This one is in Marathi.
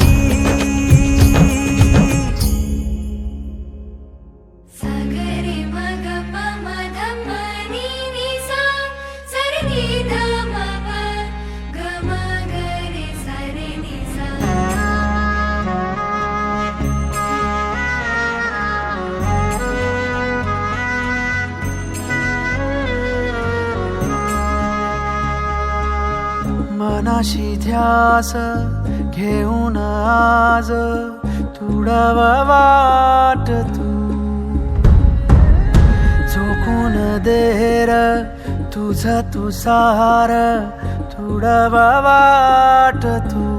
You. मनाशी ध्यास घेऊन आज तुडव वाट तू. झोकून देर तुझ तू सार वाट तू.